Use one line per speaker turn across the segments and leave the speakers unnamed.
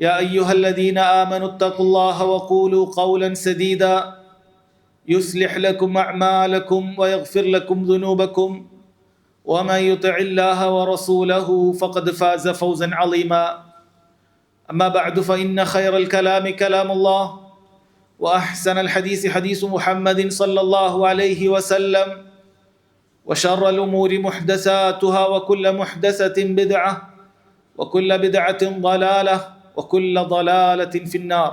يا أيها الذين آمنوا اتقوا الله وقولوا قولا سديدا. يصلح لكم أعمالكم ويغفر لكم ذنوبكم. ومن يطع الله ورسوله فقد فاز فوزا عظيما. أما بعد فإن خير الكلام كلام الله وأحسن الحديث حديث محمد صلى الله عليه وسلم وشر الأمور محدثاتها وكل محدثة بدعة وكل بدعة ضلالة ഒക്കുല്ല ദലാലത്തിൻ ഫിന്നാർ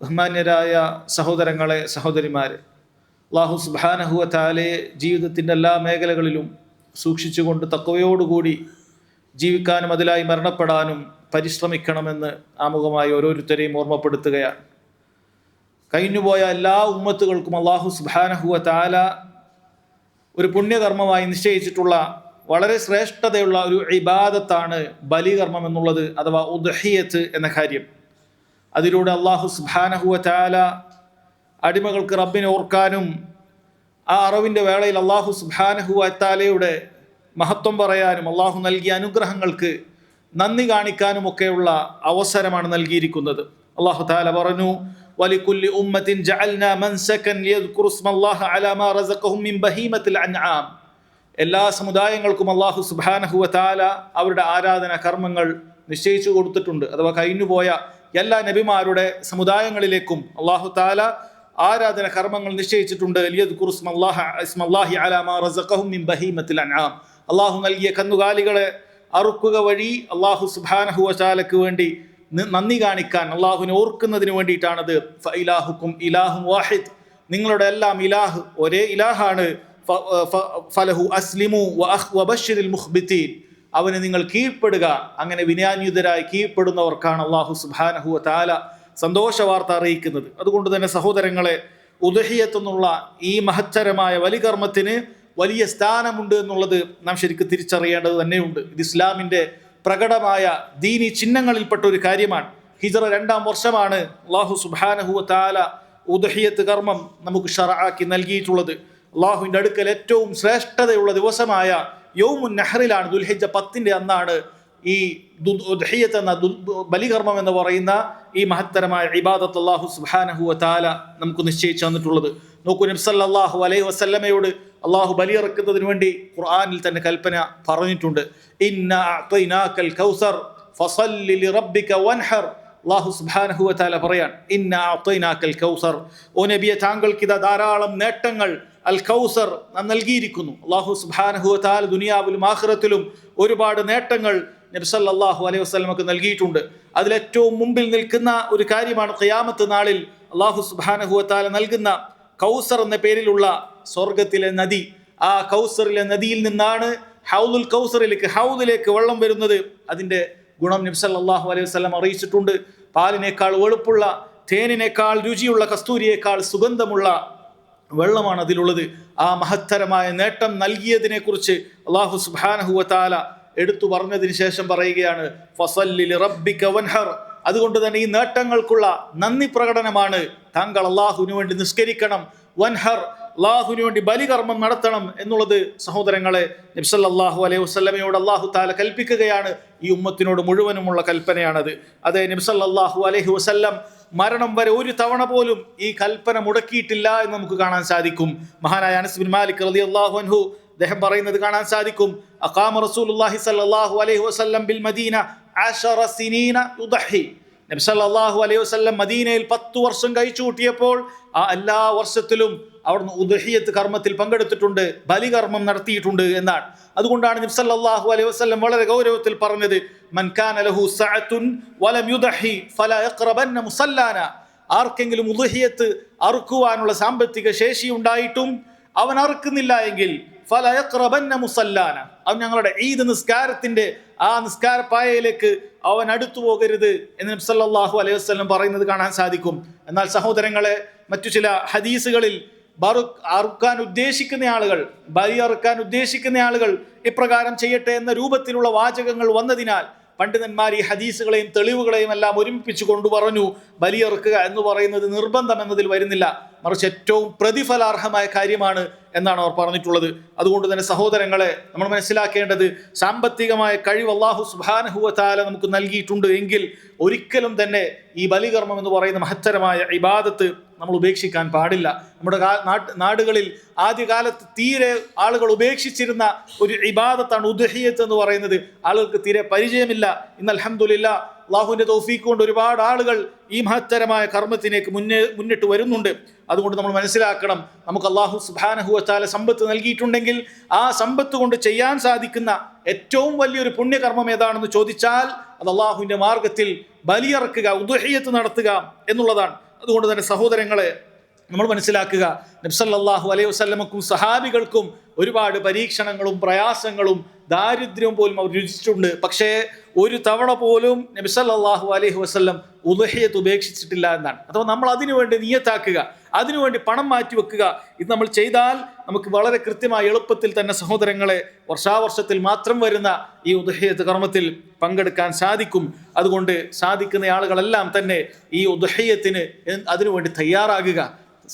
ബഹുമാന്യരായ സഹോദരങ്ങളെ സഹോദരിമാരെ അള്ളാഹു സുബാനഹുവ താലെ ജീവിതത്തിന്റെ എല്ലാ മേഖലകളിലും സൂക്ഷിച്ചുകൊണ്ട് തക്കവയോടുകൂടി ജീവിക്കാനും അതിലായി മരണപ്പെടാനും പരിശ്രമിക്കണമെന്ന് ആമുഖമായി ഓരോരുത്തരെയും ഓർമ്മപ്പെടുത്തുകയാണ്. കഴിഞ്ഞുപോയ എല്ലാ ഉമ്മത്തുകൾക്കും അള്ളാഹു സുബാനഹുവ താല ഒരു പുണ്യകർമ്മമായി നിശ്ചയിച്ചിട്ടുള്ള വളരെ ശ്രേഷ്ഠതയുള്ള ഒരു ഇബാദത്താണ് ബലികർമ്മം എന്നുള്ളത് അഥവാ ഉദ്ഹിയത്ത് എന്ന കാര്യം. അതിലൂടെ അള്ളാഹു സുബാനഹുവ ചാല അടിമകൾക്ക് റബ്ബിനെ ഓർക്കാനും ആ അറിവിന്റെ വേളയിൽ അള്ളാഹു സുബാനഹുവ ചാലയുടെ മഹത്വം പറയാനും അള്ളാഹു നൽകിയ അനുഗ്രഹങ്ങൾക്ക് നന്ദി കാണിക്കാനുമൊക്കെയുള്ള അവസരമാണ് നൽകിയിരിക്കുന്നത്. അള്ളാഹു താല പറഞ്ഞു വലിക്കുല്ലി ഉമ്മത്തിൻ ജഅൽന മൻസകൻ ലിയദ്കുറുസ്മല്ലാഹ അലാ മാ റസഖഹും മിൻ ബഹീമത്തിൽ അൻആം. എല്ലാ സമുദായങ്ങൾക്കും അള്ളാഹു സുബാനഹുവ താല അവരുടെ ആരാധന കർമ്മങ്ങൾ നിശ്ചയിച്ചു കൊടുത്തിട്ടുണ്ട്. അഥവാ കഴിഞ്ഞുപോയ എല്ലാ നബിമാരുടെ സമുദായങ്ങളിലേക്കും അള്ളാഹു താല ആരാധന കർമ്മങ്ങൾ നിശ്ചയിച്ചിട്ടുണ്ട്. അള്ളാഹു നൽകിയ കന്നുകാലികളെ അറുക്കുക വഴി അള്ളാഹു താലക്ക് വേണ്ടി നന്ദി കാണിക്കാൻ അള്ളാഹുവിനെ ഓർക്കുന്നതിന് വേണ്ടിയിട്ടാണത്. ഇലാഹുക്കും ഇലാഹും വാഹിദ്. നിങ്ങളുടെ എല്ലാം ഇലാഹ് ഒരേ ഇലാഹാണ്. ഫലഹു അസ്ലിമു വബഷിൽ മുഹ്ബിത്തീൻ. അവന് നിങ്ങൾ കീഴ്പ്പെടുക. അങ്ങനെ വിനയാന്യുതരായി കീഴ്പ്പെടുന്നവർക്കാണ് അള്ളാഹു സുബാനഹു താല സന്തോഷ വാർത്ത അറിയിക്കുന്നത്. അതുകൊണ്ട് തന്നെ സഹോദരങ്ങളെ ഉദഹിയത്തെന്നുള്ള ഈ മഹത്തരമായ വലികർമ്മത്തിന് വലിയ സ്ഥാനമുണ്ട് എന്നുള്ളത് നാം ശരിക്കും തിരിച്ചറിയേണ്ടത് തന്നെയുണ്ട്. ഇത് ഇസ്ലാമിന്റെ പ്രകടമായ ദീനി ചിഹ്നങ്ങളിൽപ്പെട്ട ഒരു കാര്യമാണ്. ഹിജറ രണ്ടാം വർഷമാണ് അള്ളാഹു സുബാനഹു താല ഉദഹിയത്ത് കർമ്മം നമുക്ക് ഷറാക്കി നൽകിയിട്ടുള്ളത്. അള്ളാഹുവിന്റെ അടുക്കൽ ഏറ്റവും ശ്രേഷ്ഠതയുള്ള ദിവസമായ യൗമുൻ നെഹറിലാണ് ദുൽഹിജ പത്തിന്റെ അന്നാണ് ഈ ദുഹയ്യത്ത് എന്ന ബലികർമ്മം എന്ന് പറയുന്ന ഈ മഹത്തരമായ ഇബാദത്ത് അള്ളാഹു സുബാനഹു താല നമുക്ക് നിശ്ചയിച്ചു തന്നിട്ടുള്ളത്. നോക്കൂ നബ്സല്ലാഹു അലൈഹി വസല്ലമയോട് അള്ളാഹു ബലിയിറക്കുന്നതിന് വേണ്ടി ഖുർആാനിൽ തന്നെ കൽപ്പന പറഞ്ഞിട്ടുണ്ട്. അള്ളാഹു സുബ്ഹാനഹു താല പറയാൻ ഇന്ന കൗസർ. ഓ നബിയെ താങ്കൾക്ക് ഇതാ ധാരാളം നേട്ടങ്ങൾ അൽ കൗസർ നൽകിയിരിക്കുന്നു. അള്ളാഹു സുബ്ഹാനഹു വതആല ദുനിയാവിലും ആഹ്റത്തിലും ഒരുപാട് നേട്ടങ്ങൾ നബി സല്ലല്ലാഹു അലൈഹി വസ്ലമക്ക് നൽകിയിട്ടുണ്ട്. അതിലേറ്റവും മുമ്പിൽ നിൽക്കുന്ന ഒരു കാര്യമാണ് ഖിയാമത്ത് നാളിൽ അള്ളാഹു സുബ്ഹാനഹു വതആല നൽകുന്ന കൗസർ എന്ന പേരിലുള്ള സ്വർഗത്തിലെ നദി. ആ കൗസറിലെ നദിയിൽ നിന്നാണ് ഹൗദുൽ കൗസറിലേക്ക് ഹൗദിലേക്ക് വെള്ളം വരുന്നത്. അതിന്റെ ഗുണം നബ്സല്ലാഹു അലൈഹി വസ്ലം അറിയിച്ചിട്ടുണ്ട്. പാലിനേക്കാൾ വെളുപ്പുള്ള തേനിനേക്കാൾ രുചിയുള്ള കസ്തൂരിയേക്കാൾ സുഗന്ധമുള്ള വെള്ളമാണ് അതിലുള്ളത്. ആ മഹത്തരമായ നേട്ടം നൽകിയതിനെ കുറിച്ച് അള്ളാഹു സുബാനഹുവ താല എടുത്തു പറഞ്ഞതിന് ശേഷം പറയുകയാണ് വൻഹർ. അതുകൊണ്ട് തന്നെ ഈ നേട്ടങ്ങൾക്കുള്ള നന്ദി പ്രകടനമാണ് താങ്കൾ അള്ളാഹുവിന് വേണ്ടി നിസ്കരിക്കണം. വൻഹർ അള്ളാഹുവിന് വേണ്ടി ബലികർമ്മം നടത്തണം എന്നുള്ളത് സഹോദരങ്ങളെ നബ്സല്ലാഹു അലൈഹി വസ്ലമയോട് അള്ളാഹു താല കൽപ്പിക്കുകയാണ്. ഈ ഉമ്മത്തിനോട് മുഴുവനുമുള്ള കൽപ്പനയാണത്. അതെ നബ്സല്ലാഹു അലൈഹി വസ്ല്ലം മരണം വരെ ഒരു തവണ പോലും ഈ കൽപ്പന മുടക്കിയിട്ടില്ല എന്ന് നമുക്ക് കാണാൻ സാധിക്കും. മഹാനായ അനസ് ബിൻ മാലിക് റലി അള്ളാഹു അൻഹു അദ്ദേഹം പറയുന്നത് കാണാൻ സാധിക്കും. അഖാമ റസൂലുള്ളാഹി സല്ലല്ലാഹു അലൈഹി വസല്ലം ബിൽ മദീന അശറ സിനീന യുദഹി. സല്ലല്ലാഹു അലൈഹി വസല്ലം മദീനയിൽ പത്ത് വർഷം കഴിച്ചു കൂട്ടിയപ്പോൾ ആ എല്ലാ വർഷത്തിലും അവിടുന്ന് ഉദഹിയത്ത് കർമ്മത്തിൽ പങ്കെടുത്തിട്ടുണ്ട് ബലികർമ്മം നടത്തിയിട്ടുണ്ട് എന്നാണ്. അതുകൊണ്ടാണ് നിബ്സല്ലാഹു അലൈഹി വസ്ലം വളരെ ഗൗരവത്തിൽ പറഞ്ഞത് മൻഖാൻ അലഹു സഅത്തുൻ വലം യുദഹി ഫല മുസല്ലാന. ആർക്കെങ്കിലും ഉദഹിയത്ത് അറുക്കുവാനുള്ള സാമ്പത്തിക ശേഷി ഉണ്ടായിട്ടും അവൻ അറുക്കുന്നില്ല എങ്കിൽ ഫല മുസല്ലാന. അവൻ ഞങ്ങളുടെ ഈദ് നിസ്കാരത്തിന്റെ ആ നിസ്കാര പായയിലേക്ക് അവൻ അടുത്തു പോകരുത് എന്ന് നബി സല്ലല്ലാഹു അലൈഹി വസ്ലം പറയുന്നത് കാണാൻ സാധിക്കും. എന്നാൽ സഹോദരങ്ങളെ മറ്റു ചില ഹദീസുകളിൽ ബറു അറുക്കാൻ ഉദ്ദേശിക്കുന്ന ആളുകൾ ബലി അറുക്കാൻ ഉദ്ദേശിക്കുന്ന ആളുകൾ ഇപ്രകാരം ചെയ്യട്ടെ എന്ന രൂപത്തിലുള്ള വാചകങ്ങൾ വന്നതിനാൽ പണ്ഡിതന്മാർ ഈ ഹദീസുകളെയും തെളിവുകളെയും എല്ലാം ഒരുമിപ്പിച്ചു കൊണ്ടു പറഞ്ഞു ബലിയറുക്കുക എന്ന് പറയുന്നത് നിർബന്ധം എന്നതിൽ വരുന്നില്ല. മറിച്ച് ഏറ്റവും പ്രതിഫലാർഹമായ കാര്യമാണ് എന്നാണ് അവർ പറഞ്ഞിട്ടുള്ളത്. അതുകൊണ്ട് തന്നെ സഹോദരങ്ങളെ നമ്മൾ മനസ്സിലാക്കേണ്ടത് സാമ്പത്തികമായ കഴിവ് അള്ളാഹു സുബാനഹുവത്താല നമുക്ക് നൽകിയിട്ടുണ്ട് എങ്കിൽ ഒരിക്കലും തന്നെ ഈ ബലികർമ്മം എന്ന് പറയുന്ന മഹത്തരമായ ഇബാദത്ത് നമ്മൾ ഉപേക്ഷിക്കാൻ പാടില്ല. നമ്മുടെ നാടുകളിൽ ആദ്യകാലത്ത് തീരെ ആളുകൾ ഉപേക്ഷിച്ചിരുന്ന ഒരു ഇബാദത്താണ് ഉദഹിയത്ത് എന്ന് പറയുന്നത്. ആളുകൾക്ക് തീരെ പരിചയമില്ല. ഇന്ന് അലഹമുല്ല അള്ളാഹുവിന്റെ തൗഫീഖ് കൊണ്ട് ഒരുപാട് ആളുകൾ ഈ മഹത്തരമായ കർമ്മത്തിലേക്ക് മുന്നേ മുന്നിട്ട് വരുന്നുണ്ട്. അതുകൊണ്ട് നമ്മൾ മനസ്സിലാക്കണം നമുക്ക് അള്ളാഹു സുബാനഹുവത്താല സമ്പത്ത് നൽകിയിട്ടുണ്ടെങ്കിൽ ആ സമ്പത്ത് കൊണ്ട് ചെയ്യാൻ സാധിക്കുന്ന ഏറ്റവും വലിയൊരു പുണ്യകർമ്മം ഏതാണെന്ന് ചോദിച്ചാൽ അത് അള്ളാഹുവിന്റെ മാർഗത്തിൽ ബലിയറക്കുക ഉദുഹയ്യത്ത് നടത്തുക എന്നുള്ളതാണ്. അതുകൊണ്ട് തന്നെ സഹോദരങ്ങളെ നമ്മൾ മനസ്സിലാക്കുക നബ്സല്ലാഹു അലൈഹി വസ്ലമക്കും സഹാബികൾക്കും ഒരുപാട് പരീക്ഷണങ്ങളും പ്രയാസങ്ങളും ദാരിദ്ര്യവും പോലും അവർ രുചിച്ചിട്ടുണ്ട്. പക്ഷേ ഒരു തവണ പോലും നബ്സല്ലാഹു അലൈഹി വസ്ലം ഉദഹയത്ത് ഉപേക്ഷിച്ചിട്ടില്ല എന്നാണ്. അഥവാ നമ്മൾ അതിനു വേണ്ടി നിയത്താക്കുക അതിനുവേണ്ടി പണം മാറ്റി വെക്കുക ഇത് നമ്മൾ ചെയ്താൽ നമുക്ക് വളരെ കൃത്യമായി എളുപ്പത്തിൽ തന്നെ സഹോദരങ്ങളെ വർഷാവർഷത്തിൽ മാത്രം വരുന്ന ഈ ഉദഹയത്ത് കർമ്മത്തിൽ പങ്കെടുക്കാൻ സാധിക്കും. അതുകൊണ്ട് സാധിക്കുന്ന ആളുകളെല്ലാം തന്നെ ഈ ഉദഹയത്തിന് അതിനുവേണ്ടി തയ്യാറാകുക.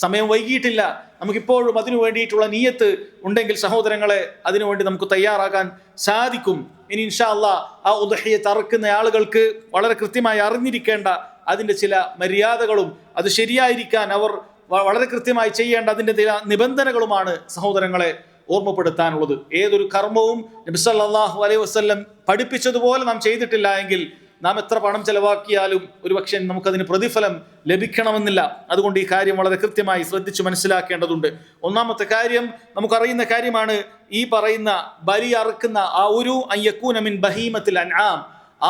സമയം വൈകിയിട്ടില്ല. നമുക്കിപ്പോഴും അതിനു വേണ്ടിയിട്ടുള്ള നീയത്ത് ഉണ്ടെങ്കിൽ സഹോദരങ്ങളെ അതിനുവേണ്ടി നമുക്ക് തയ്യാറാകാൻ സാധിക്കും. ഇനി ഇൻഷാ അല്ല ആ ഉദഹയെ തറക്കുന്ന ആളുകൾക്ക് വളരെ കൃത്യമായി അറിഞ്ഞിരിക്കേണ്ട അതിന്റെ ചില മര്യാദകളും അത് ശരിയായിരിക്കാൻ അവർ വളരെ കൃത്യമായി ചെയ്യേണ്ട അതിന്റെ ചില നിബന്ധനകളുമാണ് സഹോദരങ്ങളെ ഓർമ്മപ്പെടുത്താനുള്ളത്. ഏതൊരു കർമ്മവും നബി സല്ലല്ലാഹു അലൈഹി വസല്ലം പഠിപ്പിച്ചതുപോലെ നാം ചെയ്തിട്ടില്ല എങ്കിൽ നാം എത്ര പണം ചെലവാക്കിയാലും ഒരുപക്ഷെ നമുക്കതിന് പ്രതിഫലം ലഭിക്കണമെന്നില്ല. അതുകൊണ്ട് ഈ കാര്യം വളരെ കൃത്യമായി ശ്രദ്ധിച്ചു മനസ്സിലാക്കേണ്ടതുണ്ട്. ഒന്നാമത്തെ കാര്യം നമുക്കറിയുന്ന കാര്യമാണ് ഈ പറയുന്ന ബലി അറുക്കുന്ന ആ ഒരു അയ്യക്കൂനമിൻ ബഹീമത്തിൽ അൻആം.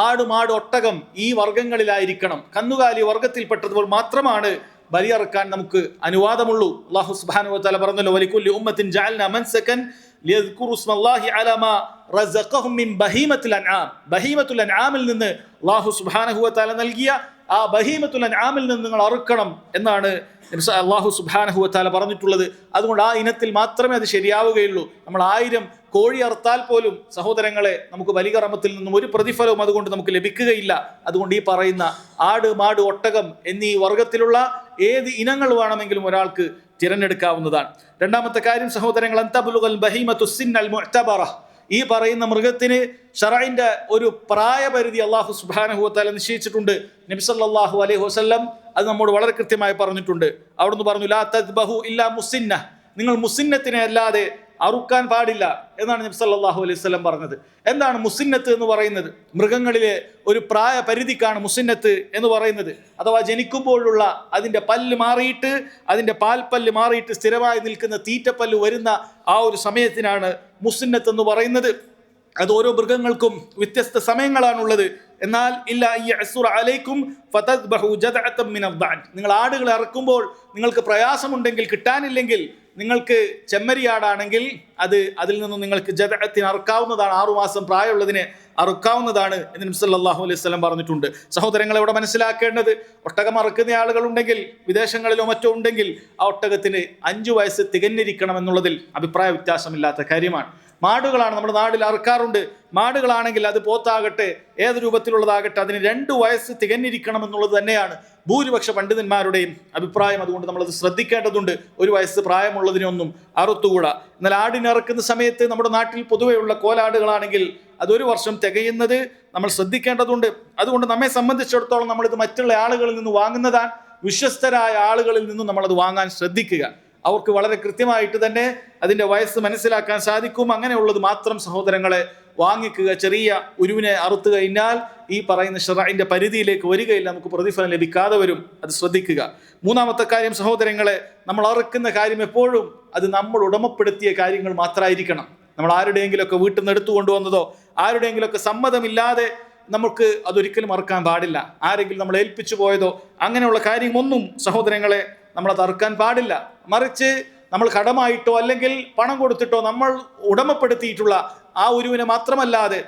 ആട് മാട് ഒട്ടകം ഈ വർഗങ്ങളിലായിരിക്കണം കന്നുകാലി വർഗത്തിൽപ്പെട്ടതുപോലെ മാത്രമാണ് ബലിയറക്കാൻ നമുക്ക് അനുവാദമുള്ളൂ. അള്ളാഹു വതആല പറഞ്ഞല്ലോ വലിക്കുല്ലി ഉമ്മത്തിൻ റസഖഹും മിൻ അൻആം ബഹീമത്തുൽ അൻആമിൽ നിന്ന് അള്ളാഹു സുബ്ഹാനഹു വതആല നൽകിയ ആ ബഹീമത്തുൽ അൻആമിൽ നിന്ന് നിങ്ങൾ അറുക്കണം എന്നാണ് അള്ളാഹു സുബ്ഹാനഹു വതആല പറഞ്ഞിട്ടുള്ളത്. അതുകൊണ്ട് ആ ഇനത്തിൽ മാത്രമേ അത് ശരിയാവുകയുള്ളൂ. നമ്മൾ ആയിരം കോഴി അറുത്താൽ പോലും സഹോദരങ്ങളെ നമുക്ക് ബലികർമ്മത്തിൽ നിന്നും ഒരു പ്രതിഫലവും അതുകൊണ്ട് നമുക്ക് ലഭിക്കുകയില്ല. അതുകൊണ്ട് ഈ പറയുന്ന ആട് മാട് ഒട്ടകം എന്നീ വർഗത്തിലുള്ള ഏത് ഇനങ്ങൾ വേണമെങ്കിലും ഒരാൾക്ക് തിരഞ്ഞെടുക്കാവുന്നതാണ്. രണ്ടാമത്തെ കാര്യം സഹോദരങ്ങൾ ഈ പറയുന്ന മൃഗത്തിന് ഷറൈന്റെ ഒരു പ്രായപരിധി അള്ളാഹു സുബാനഹുവത്താല നിശ്ചയിച്ചിട്ടുണ്ട്. നബി സല്ലല്ലാഹു അലൈഹി വസ്ല്ലം അത് നമ്മോട് വളരെ കൃത്യമായി പറഞ്ഞിട്ടുണ്ട്. അവിടുന്ന് പറഞ്ഞു ലാ തദ്ബഹു ഇല്ലാ മുസിന്ന നിങ്ങൾ മുസിന്നത്തിനെ അല്ലാതെ അറുക്കാൻ പാടില്ല എന്നാണ് നബി സല്ലല്ലാഹു അലൈഹി വസല്ലം പറഞ്ഞത്. എന്താണ് മുസിന്നത്ത് എന്ന് പറയുന്നത്? മൃഗങ്ങളിലെ ഒരു പ്രായ പരിധിക്കാണ് മുസിന്നത്ത് എന്ന് പറയുന്നത്. അഥവാ ജനിക്കുമ്പോഴുള്ള അതിന്റെ പല്ല് മാറിയിട്ട് അതിന്റെ പാൽപ്പല്ല് മാറിയിട്ട് സ്ഥിരമായി നിൽക്കുന്ന തീറ്റപ്പല്ല് വരുന്ന ആ ഒരു സമയത്തിനാണ് മുസിന്നത്ത് എന്ന് പറയുന്നത്. അത് ഓരോ മൃഗങ്ങൾക്കും വ്യത്യസ്ത സമയങ്ങളാണുള്ളത്. എന്നാൽ ഇല്ല അലൈക്കും. നിങ്ങൾ ആടുകളെ ഇറക്കുമ്പോൾ നിങ്ങൾക്ക് പ്രയാസമുണ്ടെങ്കിൽ കിട്ടാനില്ലെങ്കിൽ നിങ്ങൾക്ക് ചെമ്മരിയാടാണെങ്കിൽ അത് അതിൽ നിന്നും നിങ്ങൾക്ക് ജതഅത്തിന് അറുക്കാവുന്നതാണ്. ആറുമാസം പ്രായമുള്ളതിനെ അറുക്കാവുന്നതാണ് എന്ന് നബി സല്ലല്ലാഹു അലൈഹി വസല്ലം പറഞ്ഞിട്ടുണ്ട്. സഹോദരങ്ങളെ ഇവിടെ മനസ്സിലാക്കേണ്ടത് ഒട്ടകം അറുക്കുന്ന ആളുകളുണ്ടെങ്കിൽ വിദേശങ്ങളിലോ മറ്റോ ഉണ്ടെങ്കിൽ ആ ഒട്ടകത്തിന് അഞ്ചു വയസ്സ് തികഞ്ഞിരിക്കണം എന്നുള്ളതിൽ അഭിപ്രായ വ്യത്യാസമില്ലാത്ത കാര്യമാണ്. മാടുകളാണ് നമ്മുടെ നാടിൽ അറുക്കാറുണ്ട്. മാടുകളാണെങ്കിൽ അത് പോത്താകട്ടെ ഏത് രൂപത്തിലുള്ളതാകട്ടെ അതിന് രണ്ട് വയസ്സ് തികഞ്ഞിരിക്കണം എന്നുള്ളത് തന്നെയാണ് ഭൂരിപക്ഷ പണ്ഡിതന്മാരുടെയും അഭിപ്രായം. അതുകൊണ്ട് നമ്മളത് ശ്രദ്ധിക്കേണ്ടതുണ്ട്. ഒരു വയസ്സ് പ്രായമുള്ളതിനൊന്നും അറുത്തുകൂടാ. എന്നാൽ ആടിനെ ഇറക്കുന്ന സമയത്ത് നമ്മുടെ നാട്ടിൽ പൊതുവെയുള്ള കോലാടുകളാണെങ്കിൽ അതൊരു വർഷം തികയുന്നത് നമ്മൾ ശ്രദ്ധിക്കേണ്ടതുണ്ട്. അതുകൊണ്ട് നമ്മെ സംബന്ധിച്ചിടത്തോളം നമ്മളിത് മറ്റുള്ള ആളുകളിൽ നിന്ന് വാങ്ങുന്നതാണ് വിശ്വസ്തരായ ആളുകളിൽ നിന്നും നമ്മളത് വാങ്ങാൻ ശ്രദ്ധിക്കുക. അവർക്ക് വളരെ കൃത്യമായിട്ട് തന്നെ അതിന്റെ വയസ്സ് മനസ്സിലാക്കാൻ സാധിക്കും. അങ്ങനെയുള്ളത് മാത്രം സഹോദരങ്ങളെ വാങ്ങിക്കുക ചെറിയ ഉരുവിനെ അറുത്തു കഴിഞ്ഞാൽ ഈ പറയുന്ന ഷെറൈന്റെ പരിധിയിലേക്ക് വരികയില്ല നമുക്ക് പ്രതിഫലം ലഭിക്കാതെ വരും. അത് ശ്രദ്ധിക്കുക. മൂന്നാമത്തെ കാര്യം സഹോദരങ്ങളെ നമ്മൾ അറുക്കുന്ന കാര്യം എപ്പോഴും അത് നമ്മൾ ഉടമപ്പെടുത്തിയ കാര്യങ്ങൾ മാത്രമായിരിക്കണം. നമ്മൾ ആരുടെയെങ്കിലുമൊക്കെ വീട്ടിൽ നിന്ന് എടുത്തു കൊണ്ടുവന്നതോ ആരുടെയെങ്കിലുമൊക്കെ സമ്മതമില്ലാതെ നമുക്ക് അതൊരിക്കലും മറക്കാൻ പാടില്ല. ആരെങ്കിലും നമ്മൾ ഏൽപ്പിച്ചു പോയതോ അങ്ങനെയുള്ള കാര്യമൊന്നും സഹോദരങ്ങളെ നമ്മളത് തറുക്കാൻ പാടില്ല. മറിച്ച് നമ്മൾ കടമായിട്ടോ അല്ലെങ്കിൽ പണം കൊടുത്തിട്ടോ നമ്മൾ ഉടമപ്പെടുത്തിയിട്ടുള്ള ആ ഒരുവിനെ മാത്രമല്ലാതെ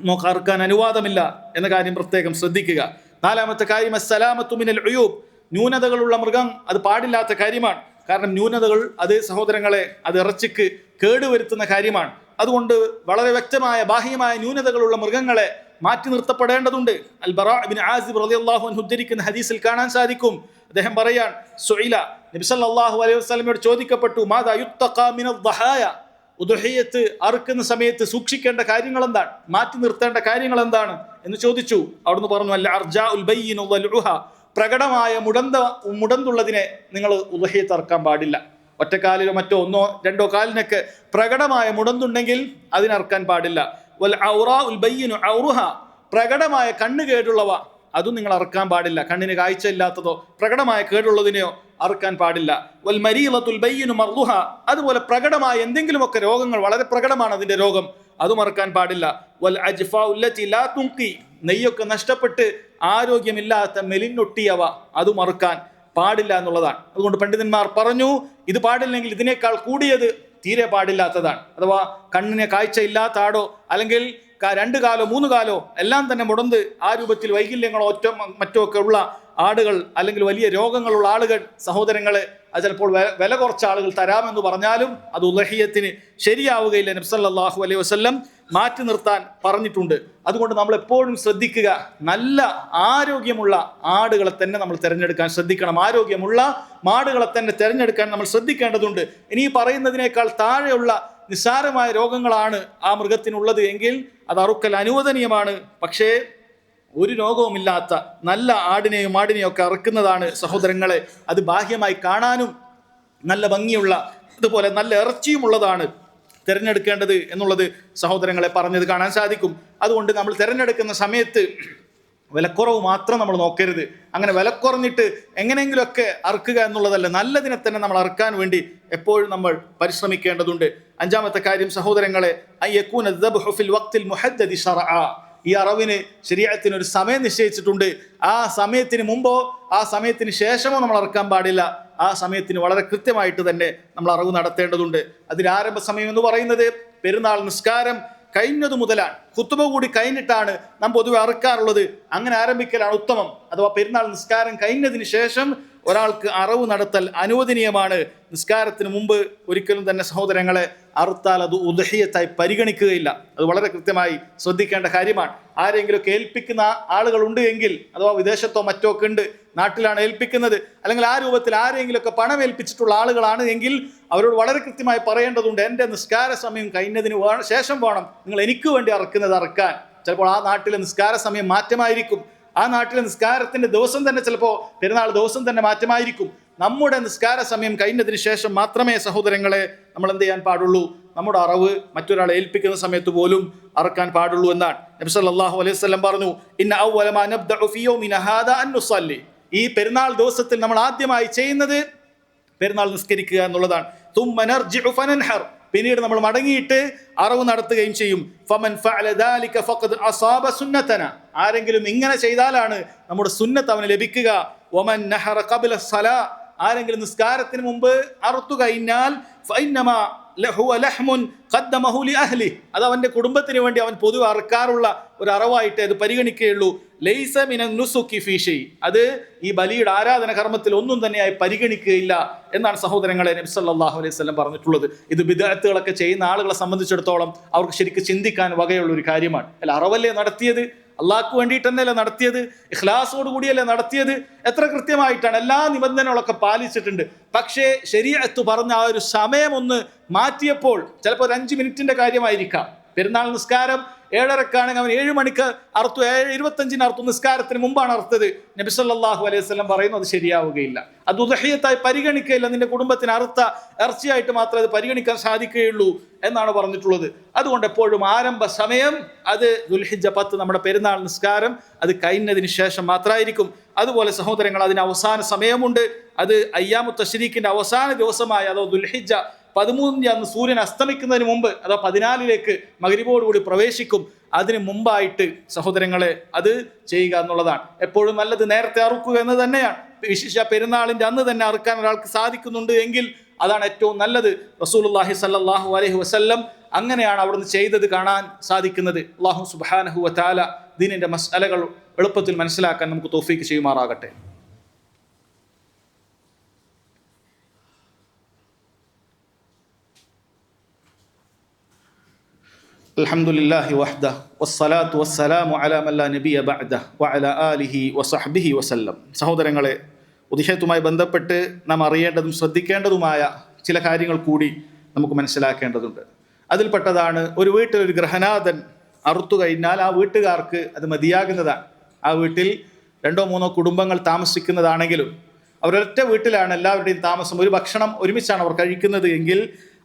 നമുക്ക് അറുക്കാൻ അനുവാദമില്ല എന്ന കാര്യം പ്രത്യേകം ശ്രദ്ധിക്കുക. നാലാമത്തെ കാര്യം അസ്സലാമത്തു മിനൽ ഉയൂബ്. ന്യൂനതകളുള്ള മൃഗം അത് പാടില്ലാത്ത കാര്യമാണ്. കാരണം ന്യൂനതകൾ അത് സഹോദരങ്ങളെ അത് ഇറച്ചിക്ക് കേടുവരുത്തുന്ന കാര്യമാണ്. അതുകൊണ്ട് വളരെ വ്യക്തമായ ബാഹ്യമായ ന്യൂനതകളുള്ള മൃഗങ്ങളെ മാറ്റി നിർത്തപ്പെടേണ്ടതുണ്ട്. അൽ ബറാബിൻ ആസിബ് റളിയല്ലാഹു അൻഹു ഉദ്ധരിക്കുന്ന ഹദീസിൽ കാണാൻ സാധിക്കും. അദ്ദേഹം പറയാൻ സുഇല. നബിസല്ലാഹു അലൈഹി വസല്ലമയോട് ചോദിക്കപ്പെട്ടു മാതാ ദഹായ? ഉദുഹയ്യത്ത് അറുക്കുന്ന സമയത്ത് സൂക്ഷിക്കേണ്ട കാര്യങ്ങൾ എന്താണ് മാറ്റി നിർത്തേണ്ട കാര്യങ്ങൾ എന്താണ് എന്ന് ചോദിച്ചു. അവിടുന്ന് പറഞ്ഞു അല്ല അർജാ ഉൽ ബയ്യിനു പ്രകടമായ മുടന്ത മുടന്തുള്ളതിനെ നിങ്ങൾ ഉദഹയ്യത്ത് അറക്കാൻ പാടില്ല. ഒറ്റക്കാലിലോ മറ്റോ ഒന്നോ രണ്ടോ കാലിനൊക്കെ പ്രകടമായ മുടന്തുണ്ടെങ്കിൽ അതിനറക്കാൻ പാടില്ല. വൽ ഔറ ഉൽ ബയ്യിനു ഔറുഹ. പ്രകടമായ കണ്ണ് കേടുള്ളവ അതും നിങ്ങൾ അറക്കാൻ പാടില്ല. കണ്ണിന് കാഴ്ച ഇല്ലാത്തതോ പ്രകടമായ കേടുള്ളതിനെയോ അറുക്കാൻ പാടില്ല. വൽ മരീലത്തുൽ ബയ്യനു മർദുഹ. അതുപോലെ പ്രകടമായ എന്തെങ്കിലുമൊക്കെ രോഗങ്ങൾ വളരെ പ്രകടമാണ് അതിന്റെ രോഗം അതും അറക്കാൻ പാടില്ല. വൽ അജ്ഫ ഉല്ലത്തി ലാ തുങ്കി നെയ്യൊക്കെ നഷ്ടപ്പെട്ട് ആരോഗ്യമില്ലാത്ത മെലിഞ്ഞൊട്ടിയവ അതും അറുക്കാൻ പാടില്ല എന്നുള്ളതാണ്. അതുകൊണ്ട് പണ്ഡിതന്മാർ പറഞ്ഞു ഇത് പാടില്ലെങ്കിൽ ഇതിനേക്കാൾ കൂടിയത് തീരെ പാടില്ലാത്തതാണ്. അഥവാ കണ്ണിന് കാഴ്ച ഇല്ലാത്ത ആടോ അല്ലെങ്കിൽ രണ്ട് കാലോ മൂന്ന് കാലോ എല്ലാം തന്നെ മുടന്ത് ആ രൂപത്തിൽ വൈകല്യങ്ങളോ ഒറ്റ മറ്റോ ഒക്കെ ഉള്ള ആളുകൾ അല്ലെങ്കിൽ വലിയ രോഗങ്ങളുള്ള ആളുകൾ സഹോദരങ്ങളെ അത് ചിലപ്പോൾ വില കുറച്ച ആളുകൾ തരാമെന്ന് പറഞ്ഞാലും അത് ഉലഹിയത്തിന് ശരിയാവുകയില്ല. നബ്സല്ലാഹു അലൈഹി വസ്ല്ലം മാറ്റി നിർത്താൻ പറഞ്ഞിട്ടുണ്ട്. അതുകൊണ്ട് നമ്മൾ എപ്പോഴും ശ്രദ്ധിക്കുക. നല്ല ആരോഗ്യമുള്ള ആടുകളെ തന്നെ നമ്മൾ തിരഞ്ഞെടുക്കാൻ ശ്രദ്ധിക്കണം. ആരോഗ്യമുള്ള മാടുകളെ തന്നെ തിരഞ്ഞെടുക്കാൻ നമ്മൾ ശ്രദ്ധിക്കേണ്ടതുണ്ട്. ഇനി പറയുന്നതിനേക്കാൾ താഴെയുള്ള നിസ്സാരമായ രോഗങ്ങളാണ് ആ മൃഗത്തിനുള്ളത് എങ്കിൽ അത് അറുക്കൽ അനുവദനീയമാണ്. പക്ഷേ ഒരു രോഗവുമില്ലാത്ത നല്ല ആടിനെയും ആടിനെയും ഒക്കെ അറുക്കുന്നതാണ് സഹോദരങ്ങളെ. അത് ബാഹ്യമായി കാണാനും നല്ല ഭംഗിയുള്ള അതുപോലെ നല്ല ഇറച്ചിയുമുള്ളതാണ് തിരഞ്ഞെടുക്കേണ്ടത് എന്നുള്ളത് സഹോദരങ്ങളെ പറഞ്ഞത് കാണാൻ സാധിക്കും. അതുകൊണ്ട് നമ്മൾ തിരഞ്ഞെടുക്കുന്ന സമയത്ത് വിലക്കുറവ് മാത്രം നമ്മൾ നോക്കരുത്. അങ്ങനെ വിലക്കുറഞ്ഞിട്ട് എങ്ങനെയെങ്കിലുമൊക്കെ അറുക്കുക എന്നുള്ളതല്ല നല്ലതിനെ തന്നെ നമ്മൾ അറുക്കാൻ വേണ്ടി എപ്പോഴും നമ്മൾ പരിശ്രമിക്കേണ്ടതുണ്ട്. അഞ്ചാമത്തെ കാര്യം സഹോദരങ്ങളെ ഈ അറവിന് ശരീരത്തിന് ഒരു സമയം നിശ്ചയിച്ചിട്ടുണ്ട്. ആ സമയത്തിന് മുമ്പോ ആ സമയത്തിന് ശേഷമോ നമ്മൾ അറക്കാൻ പാടില്ല. ആ സമയത്തിന് വളരെ കൃത്യമായിട്ട് തന്നെ നമ്മൾ അറിവ് നടത്തേണ്ടതുണ്ട്. അതിന് ആരംഭ സമയം എന്ന് പറയുന്നത് പെരുന്നാൾ നിസ്കാരം കഴിഞ്ഞതു മുതലാണ്. കുത്തുബ കൂടി കഴിഞ്ഞിട്ടാണ് നാം പൊതുവെ അറുക്കാറുള്ളത്. അങ്ങനെ ആരംഭിക്കലാണ് ഉത്തമം. അഥവാ പെരുന്നാൾ നിസ്കാരം കഴിഞ്ഞതിന് ശേഷം ഒരാൾക്ക് അറവ് നടത്തൽ അനുവദനീയമാണ്. നിസ്കാരത്തിന് മുമ്പ് ഒരിക്കലും തന്നെ സഹോദരങ്ങളെ അറുത്താൽ അത് ഉദഹീയത്തായി പരിഗണിക്കുകയില്ല. അത് വളരെ കൃത്യമായി ശ്രദ്ധിക്കേണ്ട കാര്യമാണ്. ആരെങ്കിലും ഏൽപ്പിക്കുന്ന ആളുകളുണ്ട് എങ്കിൽ അഥവാ വിദേശത്തോ മറ്റോ ഒക്കെ ഉണ്ട് നാട്ടിലാണ് ഏൽപ്പിക്കുന്നത് അല്ലെങ്കിൽ ആ രൂപത്തിൽ ആരെങ്കിലുമൊക്കെ പണം ഏൽപ്പിച്ചിട്ടുള്ള ആളുകളാണ് എങ്കിൽ അവരോട് വളരെ കൃത്യമായി പറയേണ്ടതുണ്ട് എന്റെ നിസ്കാര സമയം കഴിഞ്ഞതിന് ശേഷം വേണം. നിങ്ങൾ എനിക്ക് വേണ്ടി അറക്കുന്നത് അറക്കാൻ. ചിലപ്പോൾ ആ നാട്ടിലെ നിസ്കാര സമയം മാറ്റമായിരിക്കും. ആ നാട്ടിലെ നിസ്കാരത്തിന്റെ ദിവസം തന്നെ ചിലപ്പോൾ പെരുന്നാൾ ദിവസം തന്നെ മാറ്റമായിരിക്കും. നമ്മുടെ നിസ്കാര സമയം കഴിഞ്ഞതിന് ശേഷം മാത്രമേ സഹോദരങ്ങളെ നമ്മൾ എന്ത് ചെയ്യാൻ പാടുള്ളൂ? നമ്മുടെ അറിവ് മറ്റൊരാളെ ഏൽപ്പിക്കുന്ന സമയത്ത് പോലും അറക്കാൻ പാടുള്ളൂ എന്നാണ്. നബി സല്ലല്ലാഹു അലൈഹി വസല്ലം പറഞ്ഞു ഇന്ന അവ്വല മാ നബ്ദഉ അൻ ഈ പെരുന്നാൾ ദിവസത്തിൽ നമ്മൾ ആദ്യമായി ചെയ്യുന്നത് പെരുന്നാൾ നിസ്കരിക്കുക എന്നുള്ളതാണ്. തുമ്മ ഫനൻഹർ. പിന്നീട് നമ്മൾ മടങ്ങിയിട്ട് അറവ് നടത്തുകയും ചെയ്യും. ഫമൻ ഫഖദ് അസാബ സുന്നത്തന ആരെങ്കിലും ഇങ്ങനെ ചെയ്താലാണ് നമ്മുടെ സുന്നത്ത് അവന് ലഭിക്കുക. ഒമൻ നഹറ ഖബ്ല സലാ. ആരെങ്കിലും നിസ്കാരത്തിന് മുമ്പ് അറുത്തു കഴിഞ്ഞാൽ അത് അവന്റെ കുടുംബത്തിന് വേണ്ടി അവൻ പൊതുവെ അറുക്കാറുള്ള ഒരു അറവായിട്ട് അത് പരിഗണിക്കുകയുള്ളൂ. ലൈസ മിന നുസുക്കി ഫീഷി അത് ഈ ബലിയുടെ ആരാധന കർമ്മത്തിൽ ഒന്നും തന്നെയായി പരിഗണിക്കുകയില്ല എന്നാണ് സഹോദരങ്ങളെ നബി സല്ലല്ലാഹു അലൈഹി വസല്ലം പറഞ്ഞിട്ടുള്ളത്. ഇത് വിദഗ്ധകളൊക്കെ ചെയ്യുന്ന ആളുകളെ സംബന്ധിച്ചിടത്തോളം അവർക്ക് ശരിക്കും ചിന്തിക്കാൻ വകയുള്ള ഒരു കാര്യമാണ്. അല്ല അറവല്ലേ നടത്തിയത്? അള്ളാഹ്ക്ക് വേണ്ടിയിട്ട് തന്നെയല്ലേ നടത്തിയത്? ഇഖ്ലാസോട് കൂടിയല്ലേ നടത്തിയത്? എത്ര കൃത്യമായിട്ടാണ് എല്ലാ നിബന്ധനകളൊക്കെ പാലിച്ചിട്ടുണ്ട്. പക്ഷേ ശരിയത്ത് പറഞ്ഞ ആ ഒരു സമയം ഒന്ന് മാറ്റിയപ്പോൾ ചിലപ്പോൾ ഒരു അഞ്ച് മിനിറ്റിന്റെ കാര്യമായിരിക്കാം. പെരുന്നാൾ നിസ്കാരം ഏഴരക്കാണെങ്കിൽ അവൻ ഏഴ് മണിക്ക് അറുത്തു ഏഴ് ഇരുപത്തഞ്ചിന് അറുത്തു നിസ്കാരത്തിന് മുമ്പാണ് അറുത്തത്. നബി സല്ലല്ലാഹു അലൈഹി സ്വലം പറയുന്നു അത് ശരിയാവുകയില്ല. അത് ഉദഹയത്തായി പരിഗണിക്കുകയില്ല. നിന്റെ കുടുംബത്തിന് അറുത്ത ഇറച്ചിയായിട്ട് മാത്രമേ അത് പരിഗണിക്കാൻ സാധിക്കുകയുള്ളൂ എന്നാണ് പറഞ്ഞിട്ടുള്ളത്. അതുകൊണ്ട് എപ്പോഴും ആരംഭ സമയം അത് ദുൽഹിജ പത്ത് നമ്മുടെ പെരുന്നാൾ നിസ്കാരം അത് കഴിഞ്ഞതിന് ശേഷം മാത്രമായിരിക്കും. അതുപോലെ സഹോദരങ്ങൾ അതിന് അവസാന സമയമുണ്ട്. അത് അയ്യാമു തഷരീഖിന്റെ അവസാന ദിവസമായ അതോ ദുൽഹിജ പതിമൂന്നിന് അന്ന് സൂര്യൻ അസ്തമിക്കുന്നതിന് മുമ്പ് അഥവാ പതിനാലിലേക്ക് മകരിവോടുകൂടി പ്രവേശിക്കും. അതിന് മുമ്പായിട്ട് സഹോദരങ്ങളെ അത് ചെയ്യുക എന്നുള്ളതാണ്. എപ്പോഴും നല്ലത് നേരത്തെ അറുക്കുക എന്ന് തന്നെയാണ്. വിശിഷ പെരുന്നാളിന്റെ അന്ന് തന്നെ അറുക്കാൻ ഒരാൾക്ക് സാധിക്കുന്നുണ്ട് എങ്കിൽ അതാണ് ഏറ്റവും നല്ലത്. റസൂലുള്ളാഹി സല്ലാഹു അലൈഹി വസ്ല്ലം അങ്ങനെയാണ് അവിടുന്ന് ചെയ്തത് കാണാൻ സാധിക്കുന്നത്. അള്ളാഹു സുബ്ഹാനഹു വതആല ദീനിന്റെ മസ്അലകൾ എളുപ്പത്തിൽ മനസ്സിലാക്കാൻ നമുക്ക് തോഫീക്ക് ചെയ്യുമാറാകട്ടെ. അലഹമുല്ലാഹി വഹ്ദ വസ്സലാത്തു വസ്സലാമു അലാമല്ല നബിയ ബഅദ വഅല ആലിഹി വസഹ്ബിഹി വസല്ലം. സഹോദരങ്ങളെ ഉദിഷയത്തുമായി ബന്ധപ്പെട്ട് നാം അറിയേണ്ടതും ശ്രദ്ധിക്കേണ്ടതുമായ ചില കാര്യങ്ങൾ കൂടി നമുക്ക് മനസ്സിലാക്കേണ്ടതുണ്ട്. അതിൽപ്പെട്ടതാണ് ഒരു വീട്ടിലൊരു ഗ്രഹനാഥൻ അറുത്തു കഴിഞ്ഞാൽ ആ വീട്ടുകാർക്ക് അത് മതിയാകുന്നതാണ്. ആ വീട്ടിൽ രണ്ടോ മൂന്നോ കുടുംബങ്ങൾ താമസിക്കുന്നതാണെങ്കിലും അവരൊറ്റ വീട്ടിലാണ് എല്ലാവരുടെയും താമസം. ഒരു ഭക്ഷണം ഒരുമിച്ചാണ് അവർ കഴിക്കുന്നത് എങ്കിൽ